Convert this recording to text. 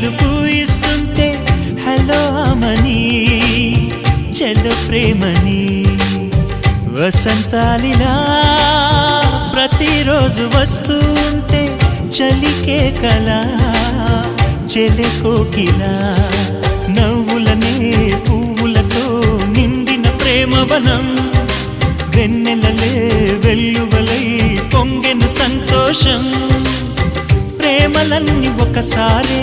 పిలుపు ఇస్తుంటే హలో అమని చెల్లు ప్రేమని వసంతాలిలా ప్రతిరోజు వస్తూ ఉంటే చలికే కల చెలె కోకిలా నవ్వులనే పువ్వులతో నిండిన ప్రేమవనం వెన్నెలలే వెల్లువలై పొంగిన సంతోషం ప్రేమలన్నీ ఒకసారే